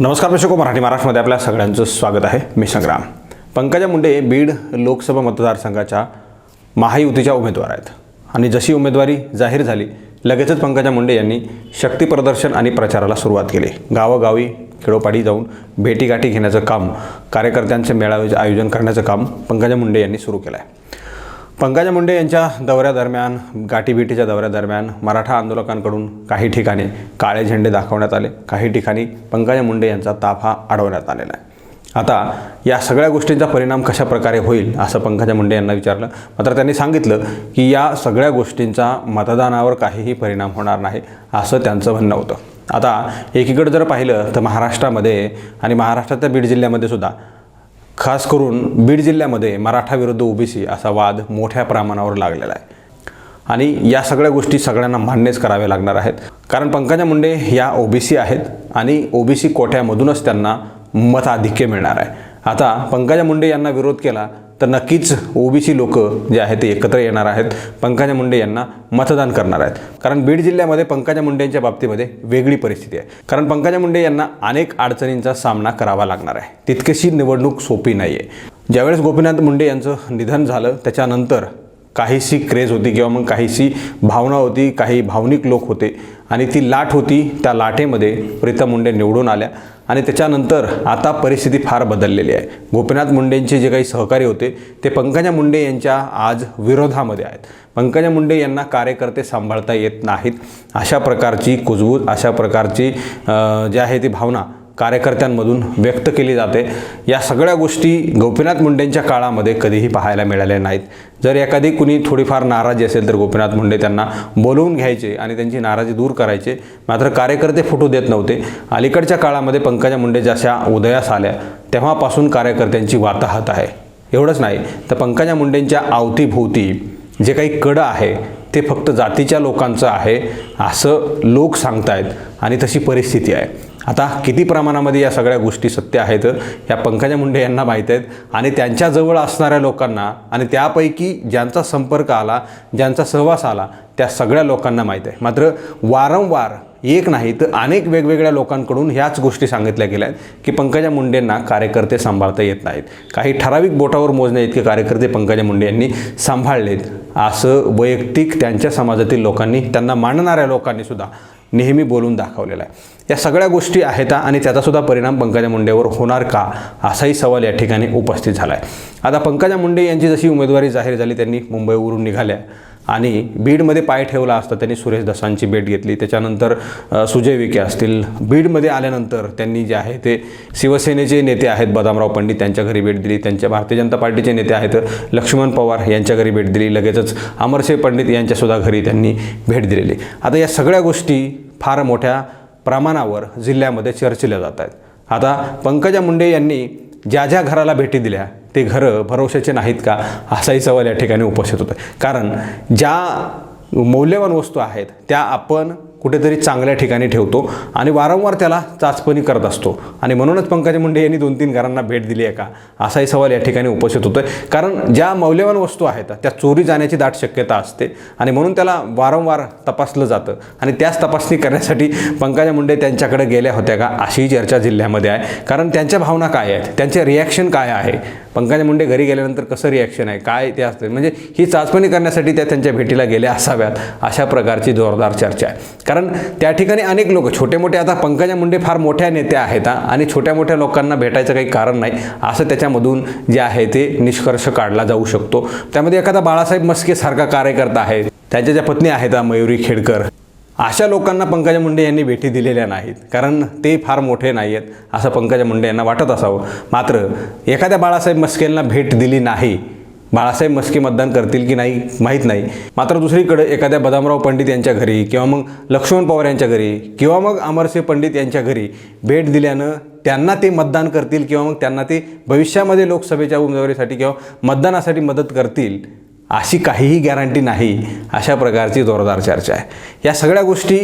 नमस्कार प्रेक्षको मराठी महाराष्ट्रमध्ये आपल्या सगळ्यांचं स्वागत आहे. मी संग्राम. पंकजा मुंडे बीड लोकसभा मतदारसंघाच्या महायुतीच्या उमेदवार आहेत. आणि जशी उमेदवारी जाहीर झाली लगेचच पंकजा मुंडे यांनी शक्ती प्रदर्शन आणि प्रचाराला सुरुवात केली. गावोगावी खेडोपाडी जाऊन भेटीगाठी घेण्याचं काम कार्यकर्त्यांचे मेळावे आयोजन करण्याचं काम पंकजा मुंडे यांनी सुरू केलं आहे पंकजा मुंडे यांच्या दौऱ्यादरम्यान गाठीभेटीच्या दौऱ्यादरम्यान मराठा आंदोलकांकडून काही ठिकाणी काळे झेंडे दाखवण्यात आले. काही ठिकाणी पंकजा मुंडे यांचा ताफा हा अडवण्यात आलेला आहे. आता या सगळ्या गोष्टींचा परिणाम कशा प्रकारे होईल असं पंकजा मुंडे यांना विचारलं. मात्र त्यांनी सांगितलं की या सगळ्या गोष्टींचा मतदानावर काहीही परिणाम होणार नाही असं त्यांचं म्हणणं होतं. आता एकीकडे जर पाहिलं तर महाराष्ट्रामध्ये आणि महाराष्ट्राच्या बीड जिल्ह्यामध्ये सुद्धा खास करून बीड जिल्ह्यामध्ये मराठा विरुद्ध ओबीसी असा वाद मोठ्या प्रमाणावर लागलेला आहे. आणि या सगळ्या गोष्टी सगळ्यांना मान्यच कराव्या लागणार आहेत. कारण पंकजा मुंडे या ओबीसी आहेत आणि ओबीसी कोट्यामधूनच त्यांना मताधिक्य मिळणार आहे. आता पंकजा मुंडे यांना विरोध केला तर नक्कीच ओबीसी लोक जे आहेत ते एकत्र येणार आहेत. पंकजा मुंडे यांना मतदान करणार आहेत. कारण बीड जिल्ह्यामध्ये पंकजा मुंडेंच्या बाबतीमध्ये वेगळी परिस्थिती आहे. कारण पंकजा मुंडे यांना अनेक अडचणींचा सामना करावा लागणार आहे. तितकीशी निवडणूक सोपी नाही आहे ज्यावेळेस गोपीनाथ मुंडे यांचं निधन झालं त्याच्यानंतर काहीशी क्रेज होती किंवा मग काहीशी भावना होती काही भावनिक लोक होते आणि ती लाट होती त्या लाटेमध्ये प्रीतम मुंडे निवडून आल्या आणि त्याच्यानंतर आता परिस्थिती फार बदललेली आहे. गोपीनाथ मुंडेंचे जे काही सहकारी होते ते पंकजा मुंडे यांच्या आज विरोधामध्ये आहेत. पंकजा मुंडे यांना कार्यकर्ते सांभाळता येत नाहीत. अशा प्रकारची कुजबूज अशा प्रकारची जे जी आहे ती भावना कार्यकर्त्यांमधून व्यक्त केली जाते. या सगळ्या गोष्टी गोपीनाथ मुंडेंच्या काळामध्ये कधीही पाहायला मिळाल्या नाहीत. जर एखादी कुणी थोडीफार नाराजी असेल तर गोपीनाथ मुंडे त्यांना बोलवून घ्यायचे आणि त्यांची नाराजी दूर करायचे. मात्र कार्यकर्ते फुटू देत नव्हते. अलीकडच्या काळामध्ये पंकजा मुंडे जशा उदयास आल्या तेव्हापासून कार्यकर्त्यांची वाताहत आहे. एवढंच नाही तर पंकजा मुंडेंच्या अवतीभोवती जे काही कडं आहे ते फक्त जातीच्या लोकांचं आहे असं लोक सांगतायत आणि तशी परिस्थिती आहे. आता किती प्रमाणामध्ये या सगळ्या गोष्टी सत्य आहेत या पंकजा मुंडे यांना माहीत आहेत आणि त्यांच्याजवळ असणाऱ्या लोकांना आणि त्यापैकी ज्यांचा संपर्क आला ज्यांचा सहवास आला त्या सगळ्या लोकांना माहीत आहे. मात्र वारंवार एक नाही तर अनेक वेगवेगळ्या लोकांकडून ह्याच गोष्टी सांगितल्या गेल्या आहेत की पंकजा मुंडेंना कार्यकर्ते सांभाळता येत नाहीत. काही ठराविक बोटावर मोजण्या इतके कार्यकर्ते पंकजा मुंडे यांनी सांभाळलेत. असं वैयक्तिक त्यांच्या समाजातील लोकांनी त्यांना मानणाऱ्या लोकांनी सुद्धा नेहमी बोलून दाखवलेला आहे. या सगळ्या गोष्टी आहेत आणि त्याचासुद्धा परिणाम पंकजा मुंडेवर होणार का असाही सवाल या ठिकाणी उपस्थित झाला आहे आता पंकजा मुंडे यांची जशी उमेदवारी जाहीर झाली त्यांनी मुंबईवरून निघाल्या. आणि बीडमध्ये पाय ठेवला असता त्यांनी सुरेश दसांची भेट घेतली. त्याच्यानंतर सुजय विखे असतील. बीडमध्ये आल्यानंतर त्यांनी जे आहे ते शिवसेनेचे नेते आहेत बदामराव पंडित त्यांच्या घरी भेट दिली. त्यांच्या भारतीय जनता पार्टीचे नेते आहेत लक्ष्मण पवार यांच्या घरी भेट दिली. लगेचच अमरसिंह पंडित यांच्यासुद्धा घरी त्यांनी भेट दिलेली. आता या सगळ्या गोष्टी फार मोठ्या प्रमाणावर जिल्ह्यामध्ये चर्चिल्या जात आहेत. आता पंकजा मुंडे यांनी ज्या ज्या घराला भेटी दिल्या ते घरं भरोशाचे नाहीत का? असाही सवाल या ठिकाणी उपस्थित होतो कारण ज्या मौल्यवान वस्तू आहेत त्या आपण कुठेतरी चांगल्या ठिकाणी ठेवतो आणि वारंवार त्याला चाचपणी करत असतो. आणि म्हणूनच पंकज मुंडे यांनी दोन तीन घरांना भेट दिली आहे का? असाही सवाल या ठिकाणी उपस्थित होतो आहे कारण ज्या मौल्यवान वस्तू आहेत त्या चोरी जाण्याची दाट शक्यता असते आणि म्हणून त्याला वारंवार तपासलं जातं. आणि त्याच तपासणी करण्यासाठी पंकजा मुंडे त्यांच्याकडे गेल्या होत्या का? अशी चर्चा जिल्ह्यामध्ये आहे. कारण त्यांच्या भावना काय आहेत? त्यांचे रिॲक्शन काय आहे? पंकजा मुंडे घरी गेल्यानंतर कसं रिॲक्शन आहे? काय ते असते? म्हणजे ही चाचपणी करण्यासाठी त्या त्यांच्या भेटीला गेल्या असाव्यात अशा प्रकारची जोरदार चर्चा आहे. कारण त्या ठिकाणी अनेक लोक छोटे मोठे आता पंकजा मुंडे फार मोठ्या नेत्या आहेत आणि छोट्या मोठ्या लोकांना भेटायचं काही कारण नाही. असं त्याच्यामधून जे आहे ते निष्कर्ष काढला जाऊ शकतो. त्यामध्ये एखादा बाळासाहेब मस्केसारखा कार्यकर्ता आहे. त्यांच्या ज्या पत्नी आहेत मयुरी खेडकर. अशा लोकांना पंकजा मुंडे यांनी भेटी दिलेल्या नाहीत. कारण ते फार मोठे नाही आहेत असं पंकजा मुंडे यांना वाटत असावं. मात्र एखाद्या बाळासाहेब मस्केंना भेट दिली नाही बाळासाहेब मस्के मतदान करतील की नाही माहीत नाही. मात्र दुसरीकडे एखाद्या बदामराव पंडित यांच्या घरी किंवा मग लक्ष्मण पवार यांच्या घरी किंवा मग अमरसिंह पंडित यांच्या घरी भेट दिल्यानं त्यांना ते मतदान करतील किंवा मग त्यांना ते भविष्यामध्ये लोकसभेच्या उमेदवारीसाठी किंवा मतदानासाठी मदत करतील अशी काहीही गॅरंटी नाही अशा प्रकारची जोरदार चर्चा आहे. या सगळ्या गोष्टी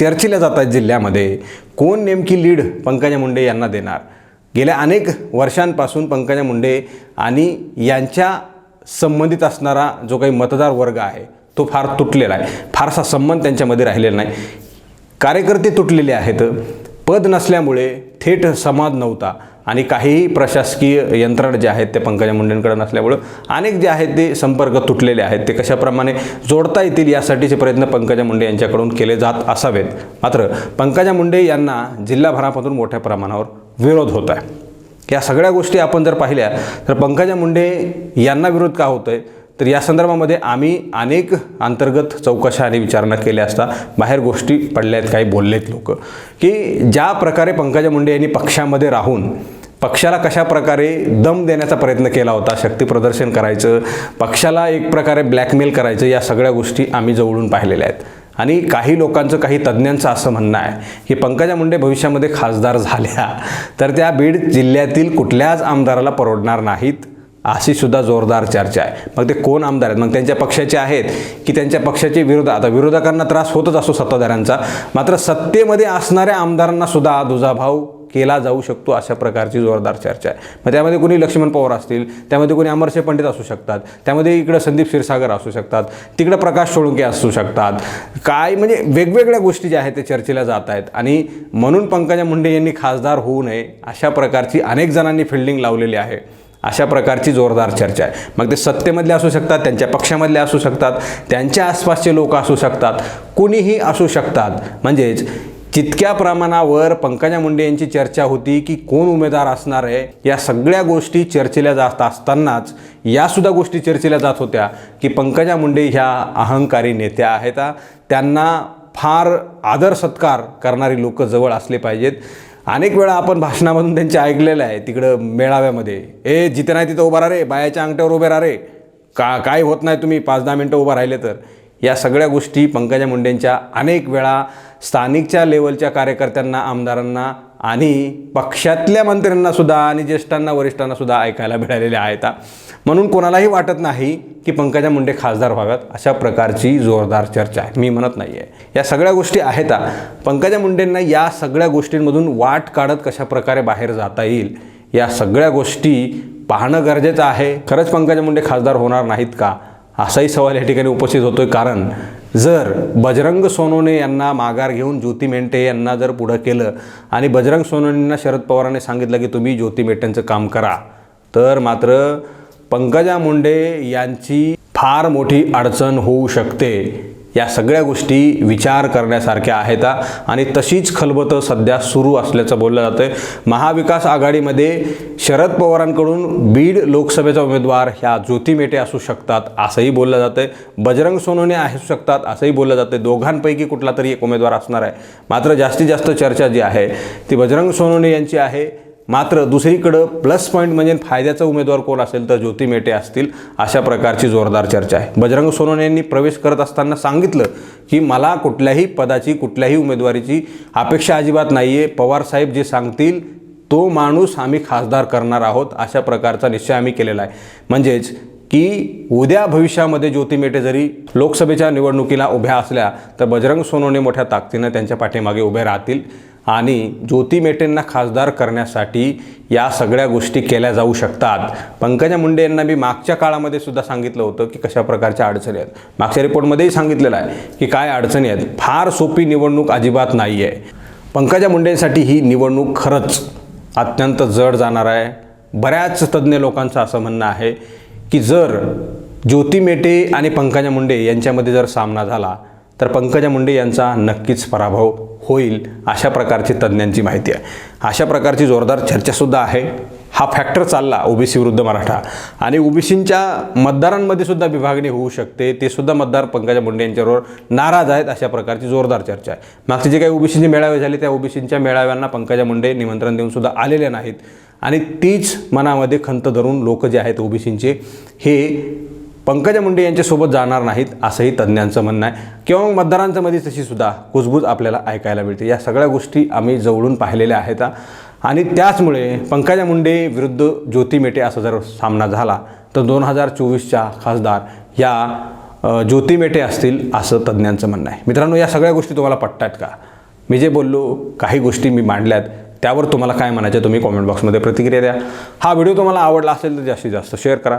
चर्चिल्या जातात जिल्ह्यामध्ये. कोण नेमकी लीड पंकजा मुंडे यांना देणार? गेल्या अनेक वर्षांपासून पंकजा मुंडे आणि यांच्या संबंधित असणारा जो काही मतदार वर्ग आहे तो फार तुटलेला आहे. फारसा संबंध त्यांच्यामध्ये राहिलेला नाही. कार्यकर्ते तुटलेले आहेत. पद नसल्यामुळे थेट समाज नव्हता. आणि काहीही प्रशासकीय यंत्रणा जे आहेत ते पंकजा मुंडेंकडे नसल्यामुळं अनेक जे आहेत ते संपर्क तुटलेले आहेत. ते कशाप्रमाणे जोडता येतील यासाठीचे प्रयत्न पंकजा मुंडे यांच्याकडून केले जात असावेत. मात्र पंकजा मुंडे यांना जिल्हाभरामधून मोठ्या प्रमाणावर विरोध होत आहे. या सगळ्या गोष्टी आपण जर पाहिल्या तर पंकजा मुंडे यांना विरोध का होतोय? तर या संदर्भामध्ये आम्ही अनेक अंतर्गत चौकशा आणि विचारणा केल्या असता बाहेर गोष्टी पडल्या आहेत काही बोललेत लोक. की ज्या प्रकारे पंकजा मुंडे यांनी पक्षामध्ये राहून पक्षाला कशा प्रकारे दम देण्याचा प्रयत्न केला होता शक्ती प्रदर्शन करायचं पक्षाला एक प्रकारे ब्लॅकमेल करायचं या सगळ्या गोष्टी आम्ही जवळून पाहिलेल्या आहेत. आणि काही लोकांचं काही तज्ज्ञांचं असं म्हणणं आहे की पंकजा मुंडे भविष्यामध्ये खासदार झाल्या तर त्या बीड जिल्ह्यातील कुठल्याच आमदाराला परवडणार नाहीत अशी सुद्धा जोरदार चर्चा आहे. मग ते कोण आमदार आहेत? मग त्यांच्या पक्षाचे आहेत की त्यांच्या पक्षाचे विरोध? आता विरोधकांना त्रास होतच असतो सत्ताधाऱ्यांचा. मात्र सत्तेमध्ये असणाऱ्या आमदारांना सुद्धा दुजाभाव केला जाऊ शकतो अशा प्रकारची जोरदार चर्चा आहे. मग त्यामध्ये कोणी लक्ष्मण पवार असतील त्यामध्ये कोणी अमरशे पंडित असू शकतात त्यामध्ये इकडं संदीप क्षीरसागर असू शकतात तिकडं प्रकाश सोळुंके असू शकतात. काय म्हणजे वेगवेगळ्या गोष्टी ज्या आहेत ते चर्चेला जात आहेत. आणि म्हणून पंकजा मुंडे यांनी खासदार होऊ नये अशा प्रकारची अनेक जणांनी फिल्डिंग लावलेली आहे. अशा प्रकारची जोरदार चर्चा आहे. मग ते सत्तेमधले असू शकतात त्यांच्या पक्षामधले असू शकतात त्यांच्या आसपासचे लोक असू शकतात कुणीही असू शकतात. म्हणजेच जितक्या प्रमाणावर पंकजा मुंडे यांची चर्चा होती की कोण उमेदवार असणार आहे या सगळ्या गोष्टी चर्चेला जात असतानाच यासुद्धा गोष्टी चर्चेला जात होत्या की पंकजा मुंडे ह्या अहंकारी नेत्या आहेत. त्यांना फार आदर सत्कार करणारी लोक जवळ असले पाहिजेत. अनेक वेळा आपण भाषणामधून त्यांचे ऐकलेलं आहे तिकडं मेळाव्यामध्ये ए जिथे नाही तिथं उभा राहा रे बायाच्या अंगठ्यावर उभे राहा रे का काय होत नाही तुम्ही पाच दहा मिनटं उभं राहिले तर. या सगळ्या गोष्टी पंकजा मुंडेंच्या अनेक वेळा स्थानिकच्या लेवलच्या कार्यकर्त्यांना आमदारांना आणि पक्षातल्या मंत्र्यांनासुद्धा आणि ज्येष्ठांना वरिष्ठांनासुद्धा ऐकायला मिळालेल्या आहेत. म्हणून कोणालाही वाटत नाही की पंकजा मुंडे खासदार व्हाव्यात अशा प्रकारची जोरदार चर्चा आहे. मी म्हणत नाही आहे या सगळ्या गोष्टी आहेत. पंकजा मुंडेंना या सगळ्या गोष्टींमधून वाट काढत कशा प्रकारे बाहेर जाता येईल या सगळ्या गोष्टी पाहणं गरजेचं आहे. खरंच पंकजा मुंडे खासदार होणार नाहीत का? असाही सवाल या ठिकाणी उपस्थित होतोय. कारण जर बजरंग सोनोने यांना माघार घेऊन ज्योती मेंटे यांना जर पुढं केलं आणि बजरंग सोनवणेंना शरद पवारांनी सांगितलं की तुम्ही ज्योती मेटेंचं काम करा तर मात्र पंकजा मुंडे यांची फार मोठी अडचण होऊ शकते. या सगळ्या गोष्टी विचार करण्यासारख्या आहेत आणि तशीच खलबतं सध्या सुरू असल्याचं बोललं जातं आहे महाविकास आघाडीमध्ये शरद पवारांकडून बीड लोकसभेचा उमेदवार ह्या ज्योती मेटे असू शकतात असंही बोललं जातं आहे बजरंग सोनोने असू शकतात असंही बोललं जातं आहे दोघांपैकी कुठला तरी एक उमेदवार असणार आहे. मात्र जास्तीत जास्त चर्चा जी आहे ती बजरंग सोनोने यांची आहे. मात्र दुसरीकडं प्लस पॉईंट म्हणजे फायद्याचा उमेदवार कोण असेल तर ज्योती मेटे असतील अशा प्रकारची जोरदार चर्चा आहे. बजरंग सोनवणे यांनी प्रवेश करत असताना सांगितलं की मला कुठल्याही पदाची कुठल्याही उमेदवारीची अपेक्षा अजिबात नाही आहे पवारसाहेब जे सांगतील तो माणूस आम्ही खासदार करणार आहोत अशा प्रकारचा निश्चय आम्ही केलेला आहे. म्हणजेच की उद्या भविष्यामध्ये ज्योती मेटे जरी लोकसभेच्या निवडणुकीला उभ्या असल्या तर बजरंग सोनवणे मोठ्या ताकदीनं त्यांच्या पाठीमागे उभे राहतील. आणि ज्योती मेटेंना खासदार करण्यासाठी या सगळ्या गोष्टी केल्या जाऊ शकतात. पंकजा मुंडे यांना मी मागच्या काळामध्ये सुद्धा सांगितलं होतं की कशा प्रकारच्या अडचणी आहेत. मागच्या रिपोर्टमध्येही सांगितलेलं आहे की काय अडचणी आहेत. फार सोपी निवडणूक अजिबात नाही आहे पंकजा मुंडेंसाठी ही निवडणूक खरंच अत्यंत जड जाणार आहे. बऱ्याच तज्ज्ञ लोकांचं असं म्हणणं आहे की जर ज्योती मेटे आणि पंकजा मुंडे यांच्यामध्ये जर सामना झाला तर पंकजा मुंडे यांचा नक्कीच पराभव होईल अशा प्रकारची तज्ज्ञांची माहिती आहे. अशा प्रकारची जोरदार चर्चासुद्धा आहे. हा फॅक्टर चालला ओबीसी विरुद्ध मराठा. आणि ओबीसींच्या मतदारांमध्ये सुद्धा विभागणी होऊ शकते. ते सुद्धा मतदार पंकजा मुंडे यांच्याबरोबर नाराज आहेत अशा प्रकारची जोरदार चर्चा आहे. मागचे जे काही ओबीसीचे मेळावे झाले त्या ओबीसींच्या मेळाव्यांना पंकजा मुंडे निमंत्रण देऊन सुद्धा आलेले नाहीत. आणि तीच मनामध्ये खंत धरून लोक जे आहेत ओबीसींचे हे पंकजा मुंडे यांच्यासोबत जाणार नाहीत असंही तज्ज्ञांचं म्हणणं आहे. किंवा मग मतदारांच्या मध्ये कुजबूज आपल्याला ऐकायला मिळते. या सगळ्या गोष्टी आम्ही जवळून पाहिलेल्या आहेत. आणि त्याचमुळे पंकजा मुंडे विरुद्ध ज्योती मेटे असा जर सामना झाला तर दोन हजार चोवीसच्या खासदार या ज्योती मेटे असतील असं तज्ज्ञांचं म्हणणं आहे. मित्रांनो या सगळ्या गोष्टी तुम्हाला पटतात का? मी जे बोललो काही गोष्टी मी मांडल्यात त्यावर तुम्हाला काय म्हणायचं तुम्ही कॉमेंट बॉक्समध्ये प्रतिक्रिया द्या. हा व्हिडिओ तुम्हाला आवडला असेल तर जास्तीत जास्त शेअर करा.